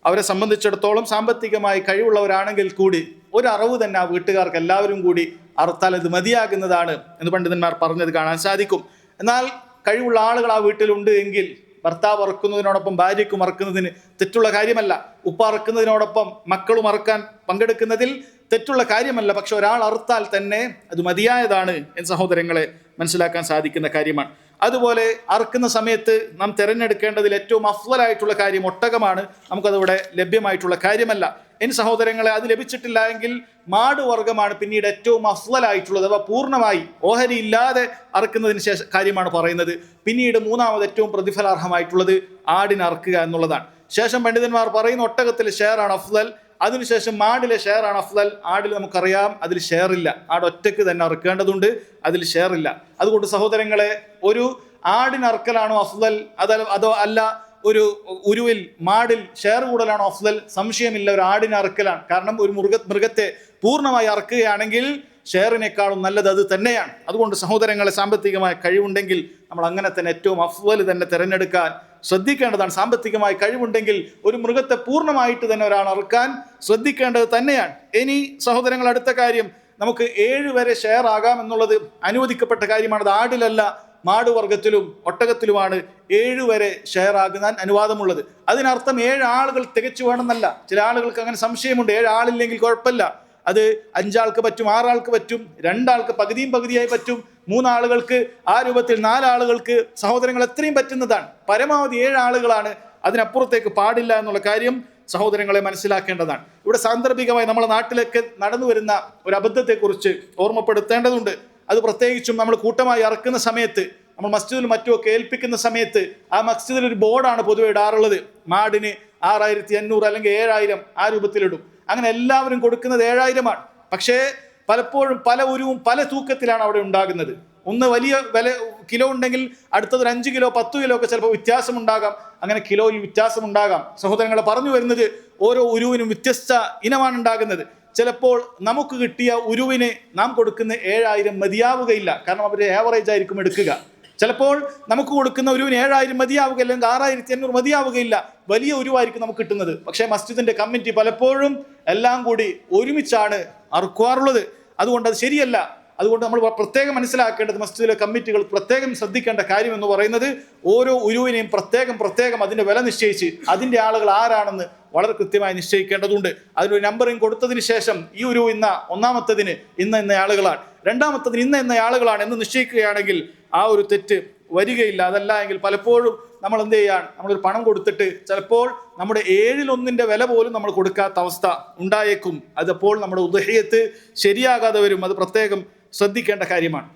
അവരെ സംബന്ധിച്ചിടത്തോളം സാമ്പത്തികമായി കഴിവുള്ളവരാണെങ്കിൽ കൂടി ഒരു അറിവ് തന്നെ ആ വീട്ടുകാർക്ക് എല്ലാവരും കൂടി അറുത്താൽ ഇത് മതിയാകുന്നതാണ് എന്ന് പണ്ഡിതന്മാർ പറഞ്ഞത് കാണാൻ സാധിക്കും. എന്നാൽ കഴിവുള്ള ആളുകൾ ആ വീട്ടിലുണ്ട് എങ്കിൽ ഭർത്താവ് അറക്കുന്നതിനോടൊപ്പം ഭാര്യയ്ക്കും അറക്കുന്നതിന് തെറ്റുള്ള കാര്യമല്ല. ഉപ്പ അറക്കുന്നതിനോടൊപ്പം മക്കളും അറക്കാൻ പങ്കെടുക്കുന്നതിൽ തെറ്റുള്ള കാര്യമല്ല. പക്ഷെ ഒരാൾ അറുത്താൽ തന്നെ അത് മതിയായതാണ് എന്ന് സഹോദരങ്ങളെ മനസ്സിലാക്കാൻ സാധിക്കുന്ന കാര്യമാണ്. അതുപോലെ അറുക്കുന്ന സമയത്ത് നാം തിരഞ്ഞെടുക്കേണ്ടതിൽ ഏറ്റവും അഫ്വലായിട്ടുള്ള കാര്യം ഒട്ടകമാണ്. നമുക്കതിവിടെ ലഭ്യമായിട്ടുള്ള കാര്യമല്ല. ഇനി സഹോദരങ്ങളെ അത് ലഭിച്ചിട്ടില്ല എങ്കിൽ മാടുവർഗമാണ് പിന്നീട് ഏറ്റവും അഫ്വലായിട്ടുള്ളത്. അഥവാ പൂർണമായി ഓഹരി ഇല്ലാതെ അറുക്കുന്നതിന് ശേഷം കാര്യമാണ് പറയുന്നത്. പിന്നീട് മൂന്നാമത് ഏറ്റവും പ്രതിഫലാർഹമായിട്ടുള്ളത് ആടിനറുക്കുക എന്നുള്ളതാണ്. ശേഷം പണ്ഡിതന്മാർ പറയുന്ന ഒട്ടകത്തിൽ ഷെയറാണ് അഫ്ലൽ അതിനുശേഷം മാടിലെ ഷെയറാണ് അഫ്ലൽ ആടിൽ നമുക്കറിയാം അതിൽ ഷെയർ ഇല്ല. ആട് ഒറ്റയ്ക്ക് തന്നെ അറുക്കേണ്ടതുണ്ട് അതിൽ ഷെയർ ഇല്ല. അതുകൊണ്ട് സഹോദരങ്ങളെ ഒരു ആടിന് അറുക്കലാണോ അഫ്ലൽ അതോ അതോ അല്ല ഒരു ഉരുവിൽ മാടിൽ ഷെയർ കൂടലാണോ അഫ്ലൽ സംശയമില്ല ഒരു ആടിന് അറുക്കലാണ് കാരണം ഒരു മൃഗ മൃഗത്തെ പൂർണമായി അറുക്കുകയാണെങ്കിൽ ഷെയറിനേക്കാളും നല്ലത് അത് തന്നെയാണ്. അതുകൊണ്ട് സഹോദരങ്ങളെ സാമ്പത്തികമായ കഴിവുണ്ടെങ്കിൽ നമ്മൾ അങ്ങനെ തന്നെ ഏറ്റവും അഫ്വൽ തന്നെ തിരഞ്ഞെടുക്കാൻ ശ്രദ്ധിക്കേണ്ടതാണ്. സാമ്പത്തികമായി കഴിവുണ്ടെങ്കിൽ ഒരു മൃഗത്തെ പൂർണമായിട്ട് തന്നെ ഒരാൾ അറുക്കാൻ ശ്രദ്ധിക്കേണ്ടത് തന്നെയാണ്. ഇനി സഹോദരങ്ങൾ അടുത്ത കാര്യം. നമുക്ക് ഏഴ് വരെ ഷെയർ ആകാം എന്നുള്ളത് അനുവദിക്കപ്പെട്ട കാര്യമാണ്. അത് ആടിലല്ല മാടുവർഗത്തിലും ഒട്ടകത്തിലുമാണ് ഏഴ് വരെ ഷെയർ ആകുന്ന അനുവാദമുള്ളത്. അതിനർത്ഥം ഏഴ് ആളുകൾ തികച്ചു വേണമെന്നല്ല ചില ആളുകൾക്ക് അങ്ങനെ സംശയമുണ്ട്. ഏഴ് ആളില്ലെങ്കിൽ കുഴപ്പമില്ല. അത് അഞ്ചാൾക്ക് പറ്റും ആറാൾക്ക് പറ്റും രണ്ടാൾക്ക് പകുതിയും പകുതിയായി പറ്റും മൂന്നാളുകൾക്ക് ആ രൂപത്തിൽ നാലാളുകൾക്ക് സഹോദരങ്ങൾ എത്രയും പറ്റുന്നതാണ്. പരമാവധി ഏഴ് ആളുകളാണ് അതിനപ്പുറത്തേക്ക് പാടില്ല എന്നുള്ള കാര്യം സഹോദരങ്ങളെ മനസ്സിലാക്കേണ്ടതാണ്. ഇവിടെ സാന്ദർഭികമായി നമ്മുടെ നാട്ടിലൊക്കെ നടന്നു വരുന്ന ഒരു അബദ്ധത്തെക്കുറിച്ച് ഓർമ്മപ്പെടുത്തേണ്ടതുണ്ട്. അത് പ്രത്യേകിച്ചും നമ്മൾ കൂട്ടമായി ഇറക്കുന്ന സമയത്ത് നമ്മൾ മസ്ജിദിൽ മറ്റുമൊക്കെ ഏൽപ്പിക്കുന്ന സമയത്ത് ആ മസ്ജിദിൽ ഒരു ബോർഡാണ് പൊതുവെ ഇടാറുള്ളത്. മാടിന് ആറായിരത്തി അഞ്ഞൂറ് അല്ലെങ്കിൽ ഏഴായിരം ആ രൂപത്തിലിടും. അങ്ങനെ എല്ലാവരും കൊടുക്കുന്നത് ഏഴായിരമാണ്. പക്ഷേ പലപ്പോഴും പല ഉരുവും പല തൂക്കത്തിലാണ് അവിടെ ഉണ്ടാകുന്നത്. ഒന്ന് വലിയ വില കിലോ ഉണ്ടെങ്കിൽ അടുത്തത് ഒരു അഞ്ച് കിലോ പത്ത് കിലോ ഒക്കെ ചിലപ്പോൾ വ്യത്യാസമുണ്ടാകാം. അങ്ങനെ കിലോയിൽ വ്യത്യാസമുണ്ടാകാം സഹോദരങ്ങളെ പറഞ്ഞു വരുന്നത് ഓരോ ഉരുവിനും വ്യത്യസ്ത ഇനമാണ് ഉണ്ടാകുന്നത്. ചിലപ്പോൾ നമുക്ക് കിട്ടിയ ഉരുവിന് നാം കൊടുക്കുന്ന ഏഴായിരം മതിയാവുകയില്ല. കാരണം അവർ ഏവറേജ് ആയിരിക്കും എടുക്കുക. ചിലപ്പോൾ നമുക്ക് കൊടുക്കുന്ന ഉരുവിന് ഏഴായിരം മതിയാവുക അല്ലെങ്കിൽ ആറായിരത്തി അഞ്ഞൂറ് മതിയാവുകയില്ല. വലിയ ഉരുവായിരിക്കും നമുക്ക് കിട്ടുന്നത്. പക്ഷേ മസ്ജിദിന്റെ കമ്മിറ്റി പലപ്പോഴും എല്ലാം കൂടി ഒരുമിച്ചാണ് അറുക്കാറുള്ളത് അതുകൊണ്ട് അത് ശരിയല്ല. അതുകൊണ്ട് നമ്മൾ പ്രത്യേകം മനസ്സിലാക്കേണ്ടത് മസ്ജിദിലെ കമ്മിറ്റികൾ പ്രത്യേകം ശ്രദ്ധിക്കേണ്ട കാര്യം എന്ന് പറയുന്നത് ഓരോ ഉരുവിനെയും പ്രത്യേകം പ്രത്യേകം അതിന്റെ വില നിശ്ചയിച്ച് അതിന്റെ ആളുകൾ ആരാണെന്ന് വളരെ കൃത്യമായി നിശ്ചയിക്കേണ്ടതുണ്ട്. അതിനൊരു നമ്പറിങ് കൊടുത്തതിന് ശേഷം ഈ ഒരു ഇന്ന ഒന്നാമത്തതിന് ഇന്ന ഇന്ന ആളുകളാണ്. രണ്ടാമത്തതിന് ഇന്ന ഇന്ന ആളുകളാണ് എന്ന് നിശ്ചയിക്കുകയാണെങ്കിൽ ആ ഒരു തെറ്റ് വരികയില്ല. അതല്ല എങ്കിൽ പലപ്പോഴും നമ്മൾ എന്ത് ചെയ്യാണ്? നമ്മളൊരു പണം കൊടുത്തിട്ട് ചിലപ്പോൾ നമ്മുടെ ഏഴിലൊന്നിന്റെ വില പോലും നമ്മൾ കൊടുക്കാത്ത അവസ്ഥ ഉണ്ടായേക്കും. അതപ്പോൾ നമ്മുടെ ഉദഹയത്ത് ശരിയാകാതെ വരും. അത് പ്രത്യേകം ശ്രദ്ധിക്കേണ്ട കാര്യമാണ്.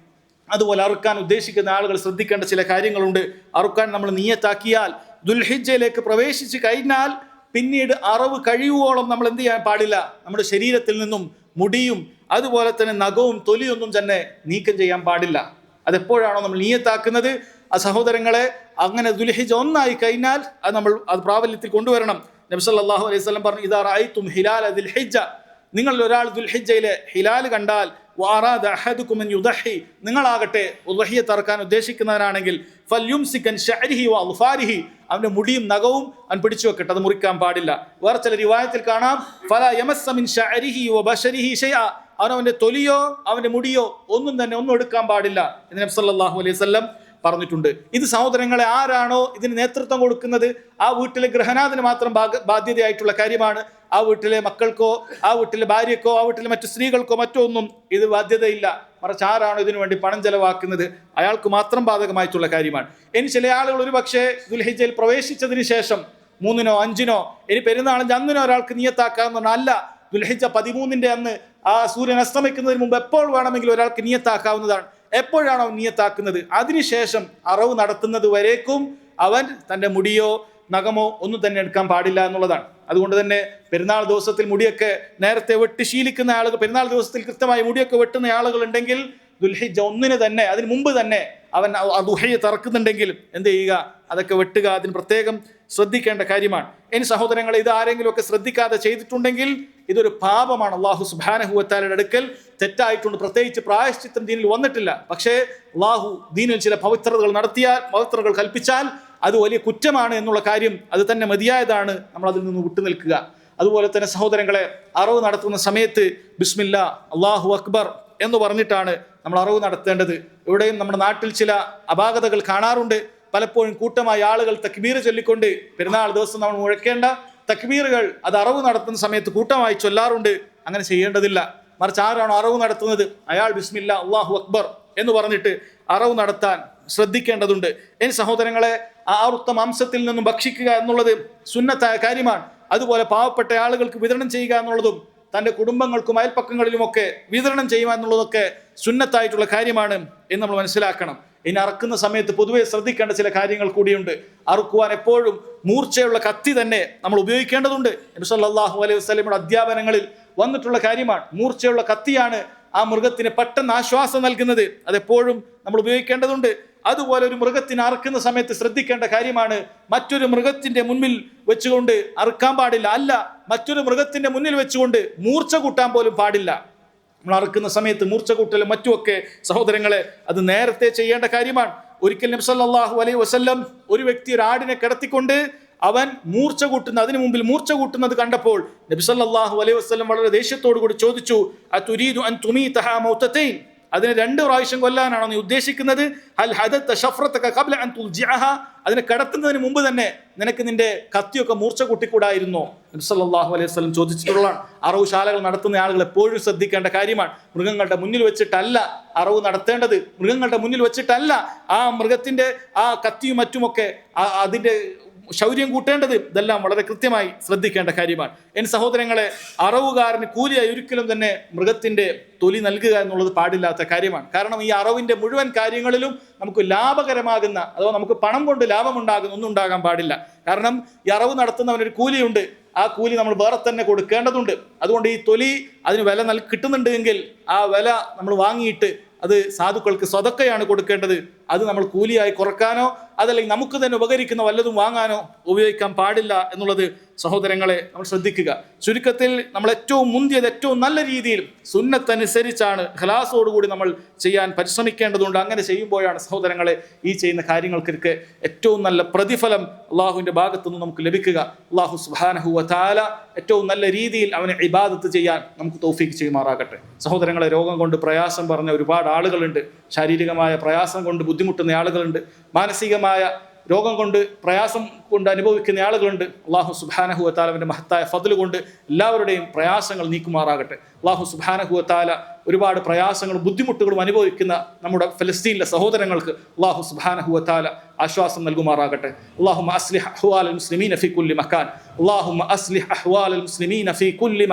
അതുപോലെ അറുക്കാൻ ഉദ്ദേശിക്കുന്ന ആളുകൾ ശ്രദ്ധിക്കേണ്ട ചില കാര്യങ്ങളുണ്ട്. അറുക്കാൻ നമ്മൾ നീയത്താക്കിയാൽ ദുൽഹിജയിലേക്ക് പ്രവേശിച്ച് കഴിഞ്ഞാൽ പിന്നീട് അറവ് കഴിയുവോളം നമ്മൾ എന്ത് ചെയ്യാൻ പാടില്ല. നമ്മുടെ ശരീരത്തിൽ നിന്നും മുടിയും അതുപോലെ തന്നെ നഖവും തൊലിയൊന്നും തന്നെ നീക്കം ചെയ്യാൻ പാടില്ല. അതെപ്പോഴാണോ നമ്മൾ നീയത്താക്കുന്നത്? ആ സഹോദരങ്ങളെ അങ്ങനെ ദുൽഹിജ ഒന്നായി കഴിഞ്ഞാൽ അത് നമ്മൾ അത് പ്രാബല്യത്തിൽ കൊണ്ടുവരണം. നബി സല്ലല്ലാഹു അലൈഹി സ്വലം പറഞ്ഞു ഇതാ ഹിലാൽ അതിൽ ദുൽഹിജ്ജ നിങ്ങൾ ഒരാൾ ദുൽഹിജയിലെ ഹിലാൽ കണ്ടാൽ വാറാദ നിങ്ങളാകട്ടെ ഉദഹിയെ തറക്കാൻ ഉദ്ദേശിക്കുന്നവരാണെങ്കിൽ ഫല്യും സിക്കൻ ഷഅരിഹി വ അൽഫാരിഹി അവന്റെ മുടിയും നഖവും അവൻ പിടിച്ചു വെക്കട്ടെ അത് മുറിക്കാൻ പാടില്ല. വേറെ ചില റിവായത്തിൽ കാണാം ഫല യമസ്സമിൻ ഷഅരിഹി വ ബഷരിഹി ഷൈഅ അവൻ അവന്റെ തൊലിയോ അവന്റെ മുടിയോ ഒന്നും തന്നെ ഒന്നും എടുക്കാൻ പാടില്ല. എന്ന് നബി സല്ലല്ലാഹു അലൈഹി വസല്ലം പറഞ്ഞിട്ടുണ്ട്. ഇത് സഹോദരങ്ങളെ ആരാണോ ഇതിന് നേതൃത്വം കൊടുക്കുന്നത്? ആ വീട്ടിലെ ഗ്രഹനാഥന് മാത്രം ബാധ്യതയായിട്ടുള്ള കാര്യമാണ്. ആ വീട്ടിലെ മക്കൾക്കോ ആ വീട്ടിലെ ഭാര്യക്കോ ആ വീട്ടിലെ മറ്റു സ്ത്രീകൾക്കോ മറ്റോ ഒന്നും ഇത് ബാധ്യതയില്ല. മറിച്ച് ആരാണോ ഇതിനു വേണ്ടി പണം ചെലവാക്കുന്നത്? അയാൾക്ക് മാത്രം ബാധകമായിട്ടുള്ള കാര്യമാണ്. ഇനി ചില ആളുകൾ ഒരു പക്ഷേ ദുൽഹിജയിൽ പ്രവേശിച്ചതിന് ശേഷം മൂന്നിനോ അഞ്ചിനോ ഇനി പെരുന്നാളിന്റെ അന്നിനോ ഒരാൾക്ക് നിയത്താക്കാന്ന് പറഞ്ഞാൽ അല്ല. ദുൽഹിജ പതിമൂന്നിന്റെ അന്ന് ആ സൂര്യൻ അസ്തമിക്കുന്നതിന് മുമ്പ് എപ്പോൾ വേണമെങ്കിലും ഒരാൾക്ക് നിയത്താക്കാവുന്നതാണ്. എപ്പോഴാണോ നിയത്താക്കുന്നത്? അതിനുശേഷം അറവ് നടത്തുന്നത് വരേക്കും അവൻ തന്റെ മുടിയോ നഖമോ ഒന്നും തന്നെ എടുക്കാൻ പാടില്ല എന്നുള്ളതാണ്. അതുകൊണ്ട് തന്നെ പെരുന്നാൾ ദിവസത്തിൽ മുടിയൊക്കെ നേരത്തെ വെട്ടി ശീലിക്കുന്ന ആളുകൾ പെരുന്നാൾ ദിവസത്തിൽ കൃത്യമായി മുടിയൊക്കെ വെട്ടുന്ന ആളുകൾ ഉണ്ടെങ്കിൽ ദുൽഹിജ ഒന്നിന് തന്നെ അതിന് മുമ്പ് തന്നെ അവൻ ദുഹയെ തറക്കുന്നുണ്ടെങ്കിൽ എന്ത് ചെയ്യുക? അതൊക്കെ വെട്ടുക. അതിന് പ്രത്യേകം ശ്രദ്ധിക്കേണ്ട കാര്യമാണ്. ഇനി സഹോദരങ്ങളെ ഇത് ആരെങ്കിലും ഒക്കെ ശ്രദ്ധിക്കാതെ ചെയ്തിട്ടുണ്ടെങ്കിൽ ഇതൊരു പാപമാണ്. അള്ളാഹു സുബാനഹുവത്താലയുടെ അടുക്കൽ തെറ്റായിട്ടുണ്ട്. പ്രത്യേകിച്ച് പ്രായശ്ചിത്തം ദീനിൽ വന്നിട്ടില്ല. പക്ഷേ അള്ളാഹു ദീനിൽ ചില പവിത്രതകൾ നടത്തിയാൽ പവിത്രതകൾ കൽപ്പിച്ചാൽ അത് വലിയ കുറ്റമാണ് എന്നുള്ള കാര്യം അത് തന്നെ മതിയായതാണ്. നമ്മൾ അതിൽ നിന്ന് വിട്ടുനിൽക്കുക. അതുപോലെ തന്നെ സഹോദരങ്ങളെ അറിവ് നടത്തുന്ന സമയത്ത് ബിസ്മില്ല അള്ളാഹു അക്ബർ എന്ന് പറഞ്ഞിട്ടാണ് നമ്മൾ അറിവ് നടത്തേണ്ടത്. ഇവിടെയും നമ്മുടെ നാട്ടിൽ ചില അപാകതകൾ കാണാറുണ്ട്. പലപ്പോഴും കൂട്ടമായി ആളുകൾ തക്ബീർ ചൊല്ലിക്കൊണ്ട് പെരുന്നാൾ ദിവസം നമ്മൾ മുഴക്കേണ്ട തക്ബീറുകൾ അത് അറിവ് നടത്തുന്ന സമയത്ത് കൂട്ടമായി ചൊല്ലാറുണ്ട്. അങ്ങനെ ചെയ്യേണ്ടതില്ല. മറിച്ച് ആരാണോ അറിവ് നടത്തുന്നത്? അയാൾ ബിസ്മില്ല അള്ളാഹു അക്ബർ എന്ന് പറഞ്ഞിട്ട് അറവ് നടത്താൻ ശ്രദ്ധിക്കേണ്ടതുണ്ട്. ഇനി സഹോദരങ്ങളെ ആ അറുത്ത മാംസത്തിൽ നിന്നും ഭക്ഷിക്കുക എന്നുള്ളത് സുന്നത്തായ കാര്യമാണ്. അതുപോലെ പാവപ്പെട്ട ആളുകൾക്ക് വിതരണം ചെയ്യുക എന്നുള്ളതും തന്റെ കുടുംബങ്ങൾക്കും അയൽപ്പക്കങ്ങളിലുമൊക്കെ വിതരണം ചെയ്യുക എന്നുള്ളതൊക്കെ സുന്നത്തായിട്ടുള്ള കാര്യമാണ് എന്ന് നമ്മൾ മനസ്സിലാക്കണം. ഇനി അറക്കുന്ന സമയത്ത് പൊതുവെ ശ്രദ്ധിക്കേണ്ട ചില കാര്യങ്ങൾ കൂടിയുണ്ട്. അറുക്കുവാൻ എപ്പോഴും മൂർച്ചയുള്ള കത്തി തന്നെ നമ്മൾ ഉപയോഗിക്കേണ്ടതുണ്ട്. നബി സല്ലല്ലാഹു അലൈഹി വസ്ലമിയുടെ അധ്യാപനങ്ങളിൽ വന്നിട്ടുള്ള കാര്യമാണ്. മൂർച്ചയുള്ള കത്തിയാണ് ആ മൃഗത്തിന് പെട്ടെന്ന് ആശ്വാസം നൽകുന്നത്. അതെപ്പോഴും നമ്മൾ ഉപയോഗിക്കേണ്ടതുണ്ട്. അതുപോലെ ഒരു മൃഗത്തിന് അറുക്കുന്ന സമയത്ത് ശ്രദ്ധിക്കേണ്ട കാര്യമാണ് മറ്റൊരു മൃഗത്തിന്റെ മുന്നിൽ വെച്ചുകൊണ്ട് അറുക്കാൻ പാടില്ല. അല്ല മറ്റൊരു മൃഗത്തിന്റെ മുന്നിൽ വെച്ചുകൊണ്ട് മൂർച്ച കൂട്ടാൻ പോലും പാടില്ല. നമ്മൾ അറുക്കുന്ന സമയത്ത് മൂർച്ച കൂട്ടലും മറ്റുമൊക്കെ സഹോദരങ്ങളെ അത് നേരത്തെ ചെയ്യേണ്ട കാര്യമാണ്. ഒരിക്കൽ നബ്സല്ലാഹു അലൈ വസല്ലം ഒരു വ്യക്തി ഒരു ആടിനെ കിടത്തിക്കൊണ്ട് അവൻ മൂർച്ച കൂട്ടുന്ന അതിനു മുമ്പിൽ മൂർച്ച കൂട്ടുന്നത് കണ്ടപ്പോൾ നബി സല്ലല്ലാഹു അലൈഹി വസല്ലം വളരെ ദേഷ്യത്തോടു കൂടി ചോദിച്ചു അ തുരീദു അൻ തുമീതഹാ മൗതതൈൻ? അതിനെ രണ്ട് പ്രാവശ്യം കൊല്ലാനാണോ നീ ഉദ്ദേശിക്കുന്നത്? ഹൽ ഹദത്ത് ഷഫ്രത്തൊക്കെ ഖബ്ല അൻ തുൽജിഅഹ. അതിനെ കടത്തുന്നതിന് മുമ്പ് തന്നെ നിനക്ക് നിന്റെ കത്തിയൊക്കെ മൂർച്ച കൂട്ടിക്കൂടായിരുന്നോ. നബി സല്ലല്ലാഹു അലൈഹി സ്വലം ചോദിച്ചിട്ടുള്ളതാണ്. അറവുശാലകൾ നടത്തുന്ന ആളുകൾ എപ്പോഴും ശ്രദ്ധിക്കേണ്ട കാര്യമാണ്. മൃഗങ്ങളുടെ മുന്നിൽ വെച്ചിട്ടല്ല അറവ് നടത്തേണ്ടത്. മൃഗങ്ങളുടെ മുന്നിൽ വെച്ചിട്ടല്ല ആ മൃഗത്തിന്റെ ആ കത്തിയും മറ്റുമൊക്കെ അതിന്റെ ശൗര്യം കൂട്ടേണ്ടത് ഇതെല്ലാം വളരെ കൃത്യമായി ശ്രദ്ധിക്കേണ്ട കാര്യമാണ്. എൻ സഹോദരങ്ങളെ അറവുകാരന് കൂലിയായി ഒരിക്കലും തന്നെ മൃഗത്തിന്റെ തൊലി നൽകുക എന്നുള്ളത് പാടില്ലാത്ത കാര്യമാണ്. കാരണം ഈ അറവിന്റെ മുഴുവൻ കാര്യങ്ങളിലും നമുക്ക് ലാഭകരമാകുന്ന അഥവാ നമുക്ക് പണം കൊണ്ട് ലാഭമുണ്ടാകുന്ന ഒന്നും ഉണ്ടാകാൻ പാടില്ല. കാരണം ഈ അറവ് നടത്തുന്നവനൊരു കൂലിയുണ്ട്. ആ കൂലി നമ്മൾ വേറെ തന്നെ കൊടുക്കേണ്ടതുണ്ട്. അതുകൊണ്ട് ഈ തൊലി അതിന് വില നൽ കിട്ടുന്നുണ്ട് എങ്കിൽ ആ വില നമ്മൾ വാങ്ങിയിട്ട് അത് സാധുക്കൾക്ക് സ്വതക്കയാണ് കൊടുക്കേണ്ടത്. അത് നമ്മൾ കൂലിയായി കുറക്കാനോ അതല്ലെങ്കിൽ നമുക്ക് തന്നെ ഉപകരിക്കുന്ന വല്ലതും വാങ്ങാനോ ഉപയോഗിക്കാൻ പാടില്ല എന്നുള്ളത് സഹോദരങ്ങളെ നമ്മൾ ശ്രദ്ധിക്കുക. ചുരുക്കത്തിൽ നമ്മൾ ഏറ്റവും മുന്തിയത് ഏറ്റവും നല്ല രീതിയിൽ സുന്നത്തനുസരിച്ചാണ് ഖലാസോടുകൂടി നമ്മൾ ചെയ്യാൻ പരിശ്രമിക്കേണ്ടതുണ്ട്. അങ്ങനെ ചെയ്യുമ്പോഴാണ് സഹോദരങ്ങളെ ഈ ചെയ്യുന്ന കാര്യങ്ങൾക്കൊക്കെ ഏറ്റവും നല്ല പ്രതിഫലം അള്ളാഹുവിന്റെ ഭാഗത്തു നിന്ന് നമുക്ക് ലഭിക്കുക. അള്ളാഹു സുബാനഹു വതാല ഏറ്റവും നല്ല രീതിയിൽ അവനെ ഇബാദത്ത് ചെയ്യാൻ നമുക്ക് തൗഫീക്ക് ചെയ്യുമാറാകട്ടെ. സഹോദരങ്ങളെ രോഗം കൊണ്ട് പ്രയാസം പറഞ്ഞ ഒരുപാട് ആളുകളുണ്ട്. ശാരീരികമായ പ്രയാസം കൊണ്ട് ബുദ്ധിമുട്ടുന്ന ആളുകളുണ്ട്. മാനസികമായ രോഗം കൊണ്ട് പ്രയാസം കൊണ്ട് അനുഭവിക്കുന്ന ആളുകളുണ്ട്. അള്ളാഹു സുബാനഹുഅത്താലവിന്റെ മഹത്തായ ഫതിൽ കൊണ്ട് എല്ലാവരുടെയും പ്രയാസങ്ങൾ നീക്കുമാറാകട്ടെ. അള്ളാഹു സുബാനഹുഅത്താല ഒരുപാട് പ്രയാസങ്ങളും ബുദ്ധിമുട്ടുകളും അനുഭവിക്കുന്ന നമ്മുടെ ഫലസ്തീനിലെ സഹോദരങ്ങൾക്ക് അള്ളാഹു സുബാനഹുഅത്താല ആശ്വാസം നൽകുമാറാകട്ടെ. അള്ളാഹു അസ്ലിഹ് അഹ്വാൽ മുസ്ലിമീൻ അഫി കുല്ലി അള്ളാഹു അസ്ലിഹ് അഹ്വാൽ മുസ്ലിമീൻ അഫി കുല്ലി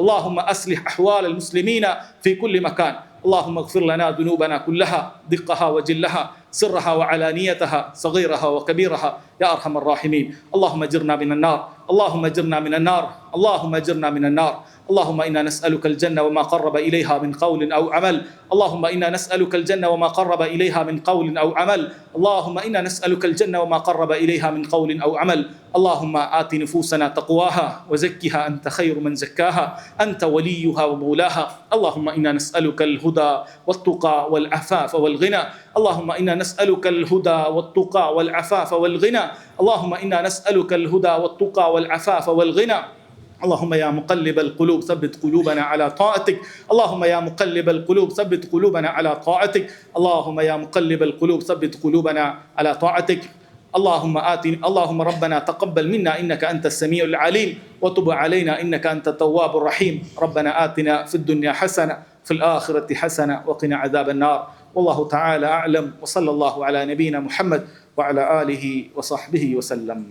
അള്ളാഹു അസ്ലിഹ് അഹ്വാൽ മുസ്ലിമീന ഫി കുല്ലി മക്കാൻ اللهم اغفر لنا ذنوبنا كلها دقها وجلها سرها وعلانيتها صغيرها وكبيرها يا أرحم الراحمين. اللهم اجرنا من النار اللهم اجرنا من النار اللهم اجرنا من النار. اللهم إنا نسألك الجنة وما قرب إليها من قول أو عمل. اللهم إنا نسألك الجنة وما قرب إليها من قول أو عمل. اللهم إنا نسألك الجنة وما قرب إليها من قول أو عمل. اللهم آت نفوسنا تقواها وزكها أنت خير من زكاها. أنت وليها ومولاها. اللهم إنا نسألك الهدى والتقى والعفاف والغنى. اللهم إنا نسألك الهدى والتقى والعفاف والغنى. اللهم إنا نسألك الهدى والتقى والعفاف والغنى. اللهم يا مقلب القلوب ثبت قلوبنا على طاعتك. اللهم يا مقلب القلوب ثبت قلوبنا على طاعتك. اللهم يا مقلب القلوب ثبت قلوبنا على طاعتك. اللهم آت اللهم ربنا تقبل منا إنك أنت السميع العليم. وتب علينا إنك أنت التواب الرحيم. ربنا آتنا في الدنيا حسنة في الآخرة حسنة وقنا عذاب النار. والله تعالى أعلم وصلى الله على نبينا محمد وعلى آله وصحبه وسلم.